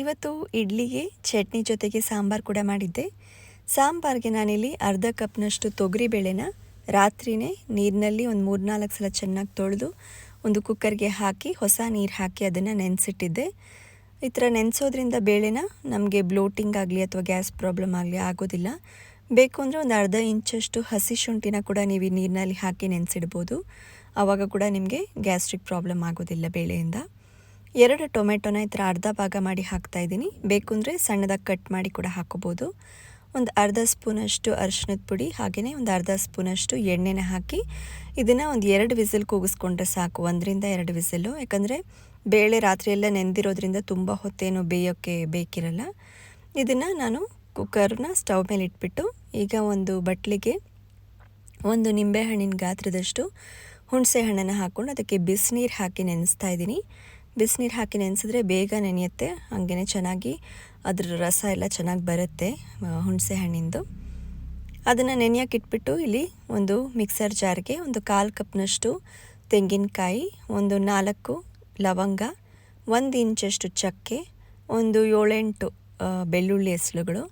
ಇವತ್ತು ಇಡ್ಲಿಗೆ, ಚಟ್ನಿ ಜೊತೆಗೆ ಸಾಂಬಾರು ಕೂಡ ಮಾಡಿದ್ದೆ. ಸಾಂಬಾರಿಗೆ ನಾನಿಲ್ಲಿ ಅರ್ಧ ಕಪ್ನಷ್ಟು ತೊಗರಿ ಬೇಳೆನ ರಾತ್ರಿನೇ ನೀರಿನಲ್ಲಿ ಒಂದು ಮೂರ್ನಾಲ್ಕು ಸಲ ಚೆನ್ನಾಗಿ ತೊಳೆದು ಒಂದು ಕುಕ್ಕರ್ಗೆ ಹಾಕಿ, ಹೊಸ ನೀರು ಹಾಕಿ ಅದನ್ನು ನೆನೆಸಿಟ್ಟಿದ್ದೆ. ಈ ಥರ ನೆನೆಸೋದ್ರಿಂದ ಬೇಳೆನ ನಮಗೆ ಬ್ಲೋಟಿಂಗ್ ಆಗಲಿ ಅಥವಾ ಗ್ಯಾಸ್ ಪ್ರಾಬ್ಲಮ್ ಆಗಲಿ ಆಗೋದಿಲ್ಲ. ಬೇಕು ಅಂದರೆ ಒಂದು ಅರ್ಧ ಇಂಚಷ್ಟು ಹಸಿ ಶುಂಠಿನ ಕೂಡ ನೀವು ಈ ನೀರಿನಲ್ಲಿ ಹಾಕಿ ನೆನೆಸಿಡ್ಬೋದು. ಆವಾಗ ಕೂಡ ನಿಮಗೆ ಗ್ಯಾಸ್ಟ್ರಿಕ್ ಪ್ರಾಬ್ಲಮ್ ಆಗೋದಿಲ್ಲ ಬೇಳೆಯಿಂದ. ಎರಡು ಟೊಮೆಟೊನ ಈ ಥರ ಅರ್ಧ ಭಾಗ ಮಾಡಿ ಹಾಕ್ತಾ ಇದ್ದೀನಿ. ಬೇಕು ಅಂದರೆ ಸಣ್ಣದಾಗಿ ಕಟ್ ಮಾಡಿ ಕೂಡ ಹಾಕೋಬೋದು. ಒಂದು ಅರ್ಧ ಸ್ಪೂನಷ್ಟು ಅರಿಶಿನದ ಪುಡಿ, ಹಾಗೆಯೇ ಒಂದು ಅರ್ಧ ಸ್ಪೂನಷ್ಟು ಎಣ್ಣೆನ ಹಾಕಿ ಇದನ್ನು ಒಂದು ಎರಡು ವಿಸಿಲ್ ಕೂಗಿಸ್ಕೊಂಡ್ರೆ ಸಾಕು, ಒಂದರಿಂದ ಎರಡು ವಿಸಿಲು. ಯಾಕಂದರೆ ಬೇಳೆ ರಾತ್ರಿಯೆಲ್ಲ ನೆಂದಿರೋದ್ರಿಂದ ತುಂಬ ಹೊತ್ತೇನು ಬೇಯೋಕ್ಕೆ ಬೇಕಿರಲ್ಲ. ಇದನ್ನು ನಾನು ಕುಕ್ಕರ್ನ ಸ್ಟವ್ ಮೇಲೆ ಇಟ್ಬಿಟ್ಟು ಈಗ ಒಂದು ಬಟ್ಲಿಗೆ ಒಂದು ನಿಂಬೆಹಣ್ಣಿನ ಗಾತ್ರದಷ್ಟು ಹುಣಸೆ ಹಣ್ಣನ್ನು ಹಾಕ್ಕೊಂಡು ಅದಕ್ಕೆ ಬಿಸಿನೀರು ಹಾಕಿ ನೆನೆಸ್ತಾ ಇದ್ದೀನಿ. ಬಿಸಿನೀರು ಹಾಕಿ ನೆನೆಸಿದ್ರೆ ಬೇಗ ನೆನೆಯುತ್ತೆ ಹಾಗೇ ಚೆನ್ನಾಗಿ ಅದರ ರಸ ಎಲ್ಲ ಚೆನ್ನಾಗಿ ಬರುತ್ತೆ ಹುಣಸೆ ಹಣ್ಣಿಂದು. ಅದನ್ನು ನೆನೆಯೋಕೆ ಇಟ್ಬಿಟ್ಟು ಇಲ್ಲಿ ಒಂದು ಮಿಕ್ಸರ್ ಜಾರ್ಗೆ ಒಂದು ಕಾಲು ಕಪ್ನಷ್ಟು ತೆಂಗಿನಕಾಯಿ, ಒಂದು ನಾಲ್ಕು ಲವಂಗ, ಒಂದು ಇಂಚಷ್ಟು ಚಕ್ಕೆ, ಒಂದು ಏಳೆಂಟು ಬೆಳ್ಳುಳ್ಳಿ ಹೆಸಳುಗಳು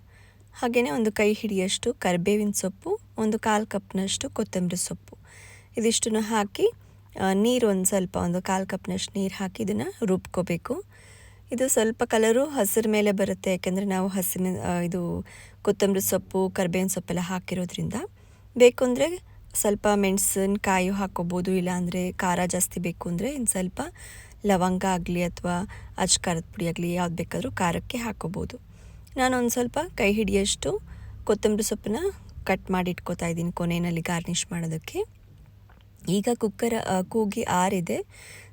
ಹಾಗೆಯೇ ಒಂದು ಕೈ ಹಿಡಿಯಷ್ಟು ಕರಿಬೇವಿನ ಸೊಪ್ಪು, ಒಂದು ಕಾಲು ಕಪ್ನಷ್ಟು ಕೊತ್ತಂಬರಿ ಸೊಪ್ಪು. ಇದಿಷ್ಟನ್ನು ಹಾಕಿ ನೀರು ಒಂದು ಸ್ವಲ್ಪ, ಒಂದು ಕಾಲು ಕಪ್ನಷ್ಟು ನೀರು ಹಾಕಿ ಇದನ್ನು ರುಬ್ಕೋಬೇಕು. ಇದು ಸ್ವಲ್ಪ ಕಲರು ಹಸಿರು ಮೇಲೆ ಬರುತ್ತೆ, ಯಾಕೆಂದರೆ ನಾವು ಹಸಿರು ಇದು ಕೊತ್ತಂಬರಿ ಸೊಪ್ಪು, ಕರಿಬೇವಿನ ಸೊಪ್ಪೆಲ್ಲ ಹಾಕಿರೋದ್ರಿಂದ. ಬೇಕು ಅಂದರೆ ಸ್ವಲ್ಪ ಮೆಣಸಿನಕಾಯಿ ಹಾಕ್ಕೋಬೋದು, ಇಲ್ಲಾಂದರೆ ಖಾರ ಜಾಸ್ತಿ ಬೇಕು ಅಂದರೆ ಇನ್ನು ಸ್ವಲ್ಪ ಲವಂಗ ಆಗಲಿ ಅಥವಾ ಅಜ್ಕಾರದ ಪುಡಿ ಆಗಲಿ ಯಾವ್ದು ಬೇಕಾದರೂ ಖಾರಕ್ಕೆ ಹಾಕೋಬೋದು ನಾನು ಒಂದು ಸ್ವಲ್ಪ ಕೈ ಹಿಡಿಯಷ್ಟು ಕೊತ್ತಂಬರಿ ಸೊಪ್ಪನ್ನ ಕಟ್ ಮಾಡಿ ಇಟ್ಕೋತಾ ಇದ್ದೀನಿ ಕೊನೆಯಲ್ಲಿ ಗಾರ್ನಿಷ್ ಮಾಡೋದಕ್ಕೆ. ಈಗ ಕುಕ್ಕರ್ ಕೂಗಿ ಆರಿದೆ.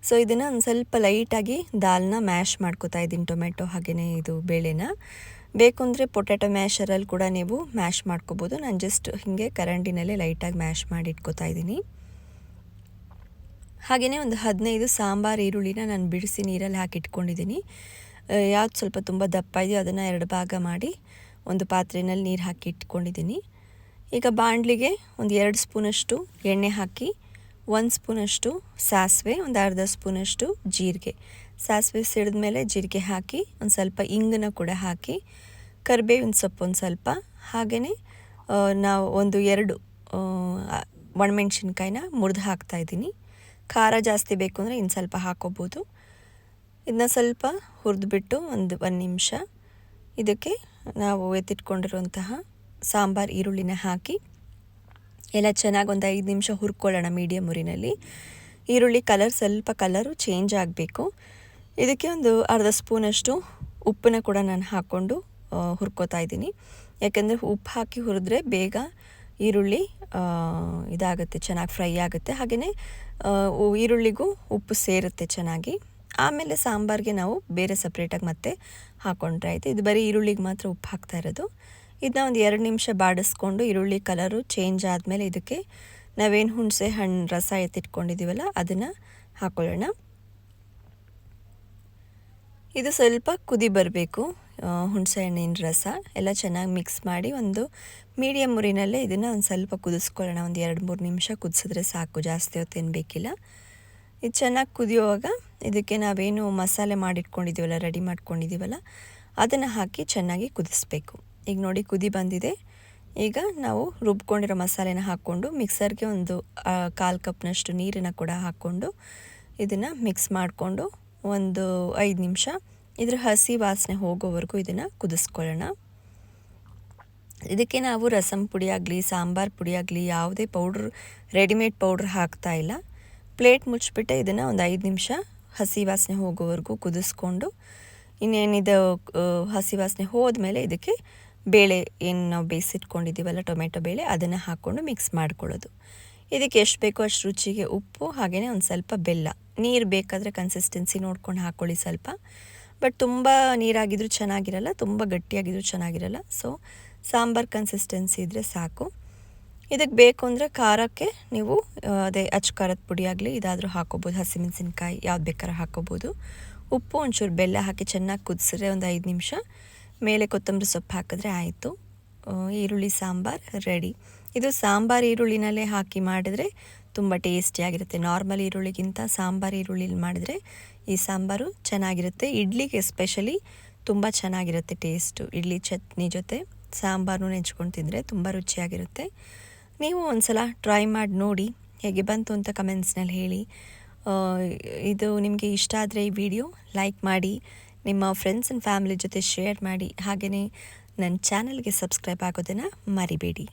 ಸೊ ಇದನ್ನು ಒಂದು ಸ್ವಲ್ಪ ಲೈಟಾಗಿ ದಾಲ್ನ ಮ್ಯಾಶ್ ಮಾಡ್ಕೋತಾ ಇದ್ದೀನಿ ಟೊಮೆಟೊ ಹಾಗೆಯೇ ಇದು ಬೇಳೆನ. ಬೇಕು ಅಂದರೆ ಪೊಟ್ಯಾಟೊ ಮ್ಯಾಶರಲ್ಲಿ ಕೂಡ ನೀವು ಮ್ಯಾಶ್ ಮಾಡ್ಕೋಬೋದು. ನಾನು ಜಸ್ಟ್ ಹೀಗೆ ಕರಂಡಿನಲ್ಲೇ ಲೈಟಾಗಿ ಮ್ಯಾಶ್ ಮಾಡಿ ಇಟ್ಕೋತಾ ಇದ್ದೀನಿ. ಹಾಗೆಯೇ ಒಂದು ಹದಿನೈದು ಸಾಂಬಾರು ಈರುಳ್ಳಿನ ನಾನು ಬಿಡಿಸಿ ನೀರಲ್ಲಿ ಹಾಕಿ ಇಟ್ಕೊಂಡಿದ್ದೀನಿ. ಯಾವ್ದು ಸ್ವಲ್ಪ ತುಂಬ ದಪ್ಪ ಇದೆಯೋ ಅದನ್ನು ಎರಡು ಭಾಗ ಮಾಡಿ ಒಂದು ಪಾತ್ರೆಯಲ್ಲಿ ನೀರು ಹಾಕಿ ಇಟ್ಕೊಂಡಿದ್ದೀನಿ. ಈಗ ಬಾಣಲಿಗೆ ಒಂದು ಎರಡು ಸ್ಪೂನಷ್ಟು ಎಣ್ಣೆ ಹಾಕಿ ಒಂದು ಸ್ಪೂನಷ್ಟು ಸಾಸಿವೆ, ಒಂದು ಅರ್ಧ ಸ್ಪೂನಷ್ಟು ಜೀರಿಗೆ. ಸಾಸಿವೆ ಸಿಡಿದ ಮೇಲೆ ಜೀರಿಗೆ ಹಾಕಿ, ಒಂದು ಸ್ವಲ್ಪ ಇಂಗನ್ನ ಕೂಡ ಹಾಕಿ, ಕರಿಬೇವಿನ ಸೊಪ್ಪು ಒಂದು ಸ್ವಲ್ಪ, ಹಾಗೆಯೇ ನಾವು ಒಂದು ಎರಡು ಒಣಮೆಣ್ಸಿನ್ಕಾಯಿನ ಮುರಿದು ಹಾಕ್ತಾಯಿದ್ದೀನಿ ಖಾರ ಜಾಸ್ತಿ ಬೇಕು ಅಂದರೆ ಇನ್ನು ಸ್ವಲ್ಪ ಹಾಕೋಬೋದು. ಇದನ್ನ ಸ್ವಲ್ಪ ಹುರಿದ್ಬಿಟ್ಟು ಒಂದು ಒಂದು ನಿಮಿಷ. ಇದಕ್ಕೆ ನಾವು ಎತ್ತಿಟ್ಕೊಂಡಿರುವಂತಹ ಸಾಂಬಾರು, ಈರುಳ್ಳಿನ ಹಾಕಿ ಎಲ್ಲ ಚೆನ್ನಾಗಿ ಒಂದು ಐದು ನಿಮಿಷ ಹುರ್ಕೊಳ್ಳೋಣ ಮೀಡಿಯಮ್ ಉರಿನಲ್ಲಿ. ಈರುಳ್ಳಿ ಕಲರ್ ಸ್ವಲ್ಪ ಕಲರು ಚೇಂಜ್ ಆಗಬೇಕು. ಇದಕ್ಕೆ ಒಂದು ಅರ್ಧ ಸ್ಪೂನಷ್ಟು ಉಪ್ಪನ್ನ ಕೂಡ ನಾನು ಹಾಕ್ಕೊಂಡು ಹುರ್ಕೋತಾ ಇದ್ದೀನಿ. ಯಾಕೆಂದರೆ ಉಪ್ಪು ಹಾಕಿ ಹುರಿದ್ರೆ ಬೇಗ ಈರುಳ್ಳಿ ಇದಾಗುತ್ತೆ, ಚೆನ್ನಾಗಿ ಫ್ರೈ ಆಗುತ್ತೆ. ಹಾಗೆಯೇ ಈರುಳ್ಳಿಗೂ ಉಪ್ಪು ಸೇರುತ್ತೆ ಚೆನ್ನಾಗಿ. ಆಮೇಲೆ ಸಾಂಬಾರಿಗೆ ನಾವು ಬೇರೆ ಸಪ್ರೇಟಾಗಿ ಮತ್ತೆ ಹಾಕ್ಕೊಂಡ್ರೆ ಆಯಿತು. ಇದು ಬರೀ ಈರುಳ್ಳಿಗೆ ಮಾತ್ರ ಉಪ್ಪು ಹಾಕ್ತಾ ಇರೋದು. ಇದನ್ನ ಒಂದು ಎರಡು ನಿಮಿಷ ಬಾಡಿಸ್ಕೊಂಡು ಈರುಳ್ಳಿ ಕಲರು ಚೇಂಜ್ ಆದಮೇಲೆ ಇದಕ್ಕೆ ನಾವೇನು ಹುಣಸೆ ಹಣ್ಣು ರಸ ಎತ್ತಿಟ್ಕೊಂಡಿದ್ದೀವಲ್ಲ ಅದನ್ನು ಹಾಕೊಳ್ಳೋಣ. ಇದು ಸ್ವಲ್ಪ ಕುದಿ ಬರಬೇಕು ಹುಣಸೆ ಹಣ್ಣಿನ ರಸ. ಎಲ್ಲ ಚೆನ್ನಾಗಿ ಮಿಕ್ಸ್ ಮಾಡಿ ಒಂದು ಮೀಡಿಯಮ್ ಉರಿನಲ್ಲೇ ಇದನ್ನು ಒಂದು ಸ್ವಲ್ಪ ಕುದಿಸ್ಕೊಳ್ಳೋಣ. ಒಂದು ಎರಡು ಮೂರು ನಿಮಿಷ ಕುದಿಸಿದ್ರೆ ಸಾಕು, ಜಾಸ್ತಿ ಹೊತ್ತೇನು ಬೇಕಿಲ್ಲ. ಇದು ಚೆನ್ನಾಗಿ ಕುದಿಯುವಾಗ ಇದಕ್ಕೆ ನಾವೇನು ಮಸಾಲೆ ಮಾಡಿಟ್ಕೊಂಡಿದ್ದೀವಲ್ಲ ರೆಡಿ ಮಾಡ್ಕೊಂಡಿದ್ದೀವಲ್ಲ ಅದನ್ನು ಹಾಕಿ ಚೆನ್ನಾಗಿ ಕುದಿಸ್ಬೇಕು. ಈಗ ನೋಡಿ ಕುದಿ ಬಂದಿದೆ. ಈಗ ನಾವು ರುಬ್ಕೊಂಡಿರೋ ಮಸಾಲೆನ ಹಾಕ್ಕೊಂಡು ಮಿಕ್ಸರ್ಗೆ ಒಂದು ಕಾಲು ಕಪ್ನಷ್ಟು ನೀರನ್ನು ಕೂಡ ಹಾಕ್ಕೊಂಡು ಇದನ್ನು ಮಿಕ್ಸ್ ಮಾಡಿಕೊಂಡು ಒಂದು ಐದು ನಿಮಿಷ ಇದರ ಹಸಿ ವಾಸನೆ ಹೋಗೋವರೆಗೂ ಇದನ್ನು ಕುದಿಸ್ಕೊಳ್ಳೋಣ. ಇದಕ್ಕೆ ನಾವು ರಸಮ್ ಪುಡಿ ಆಗಲಿ, ಸಾಂಬಾರು ಪುಡಿ ಆಗಲಿ, ಯಾವುದೇ ಪೌಡ್ರ್, ರೆಡಿಮೇಡ್ ಪೌಡ್ರ್ ಹಾಕ್ತಾ ಇಲ್ಲ. ಪ್ಲೇಟ್ ಮುಚ್ಚಿಬಿಟ್ಟೆ ಇದನ್ನು ಒಂದು ಐದು ನಿಮಿಷ ಹಸಿ ವಾಸನೆ ಹೋಗೋವರೆಗೂ ಕುದಿಸ್ಕೊಂಡು ಇನ್ನೇನಿದು ಹಸಿ ವಾಸನೆ ಹೋದ್ಮೇಲೆ ಇದಕ್ಕೆ ಬೇಳೆ ಏನು ನಾವು ಬೇಯಿಸಿಟ್ಕೊಂಡಿದ್ದೀವಲ್ಲ, ಟೊಮೆಟೊ ಬೇಳೆ, ಅದನ್ನು ಹಾಕ್ಕೊಂಡು ಮಿಕ್ಸ್ ಮಾಡ್ಕೊಳ್ಳೋದು. ಇದಕ್ಕೆ ಎಷ್ಟು ಬೇಕೋ ಅಷ್ಟು ರುಚಿಗೆ ಉಪ್ಪು ಹಾಗೆಯೇ ಒಂದು ಸ್ವಲ್ಪ ಬೆಲ್ಲ. ನೀರು ಬೇಕಾದರೆ ಕನ್ಸಿಸ್ಟೆನ್ಸಿ ನೋಡ್ಕೊಂಡು ಹಾಕ್ಕೊಳ್ಳಿ ಸ್ವಲ್ಪ. ಬಟ್ ತುಂಬ ನೀರಾಗಿದ್ದರೂ ಚೆನ್ನಾಗಿರಲ್ಲ, ತುಂಬ ಗಟ್ಟಿಯಾಗಿದ್ದರೂ ಚೆನ್ನಾಗಿರಲ್ಲ. ಸೊ ಸಾಂಬಾರು ಕನ್ಸಿಸ್ಟೆನ್ಸಿ ಇದ್ದರೆ ಸಾಕು. ಇದಕ್ಕೆ ಬೇಕು ಅಂದರೆ ಖಾರಕ್ಕೆ ನೀವು ಅದೇ ಅಚ್ಚ ಖಾರದ ಪುಡಿ ಆಗಲಿ, ಇದಾದರೂ ಹಾಕೋಬೋದು ಹಸಿಮೆಣಸಿನ್ಕಾಯಿ ಯಾವ್ದು ಬೇಕಾದ್ರೂ ಹಾಕೋಬೋದು ಉಪ್ಪು ಒಂಚೂರು ಬೆಲ್ಲ ಹಾಕಿ ಚೆನ್ನಾಗಿ ಕುದಿಸಿದ್ರೆ ಒಂದು ಐದು ನಿಮಿಷ. ಮೇಲೆ ಕೊತ್ತಂಬರಿ ಸೊಪ್ಪು ಹಾಕಿದ್ರೆ ಆಯಿತು. ಈರುಳ್ಳಿ, ಸಾಂಬಾರು ರೆಡಿ ಇದು ಸಾಂಬಾರು ಈರುಳ್ಳಿನಲ್ಲೇ ಹಾಕಿ ಮಾಡಿದರೆ ತುಂಬ ಟೇಸ್ಟಿಯಾಗಿರುತ್ತೆ ನಾರ್ಮಲ್ ಈರುಳ್ಳಿಗಿಂತ ಸಾಂಬಾರು ಈರುಳ್ಳಿಲಿ ಮಾಡಿದರೆ ಈ ಸಾಂಬಾರು ಚೆನ್ನಾಗಿರುತ್ತೆ. ಇಡ್ಲಿಗೆ ಎಸ್ಪೆಷಲಿ ತುಂಬ ಚೆನ್ನಾಗಿರುತ್ತೆ ಟೇಸ್ಟು ಇಡ್ಲಿ, ಚಟ್ನಿ ಜೊತೆ ಸಾಂಬಾರು ನೆಂಚ್ಕೊಂಡು ತಿಂದರೆ ತುಂಬ ರುಚಿಯಾಗಿರುತ್ತೆ. ನೀವು ಒಂದ್ಸಲ ಟ್ರೈ ಮಾಡಿ ನೋಡಿ. ಹೇಗೆ ಬಂತು ಅಂತ ಕಮೆಂಟ್ಸ್ನಲ್ಲಿ ಹೇಳಿ. ಇದು ನಿಮಗೆ ಇಷ್ಟ ಆದರೆ ಈ ವಿಡಿಯೋ ಲೈಕ್ ಮಾಡಿ. ನಿಮ್ಮ ಫ್ರೆಂಡ್ಸ್ ಆ್ಯಂಡ್ ಫ್ಯಾಮಿಲಿ ಜೊತೆ ಶೇರ್ ಮಾಡಿ ಹಾಗೆಯೇ ನನ್ನ ಚಾನಲ್ಗೆ ಸಬ್ಸ್ಕ್ರೈಬ್ ಆಗೋದನ್ನು ಮರಿಬೇಡಿ.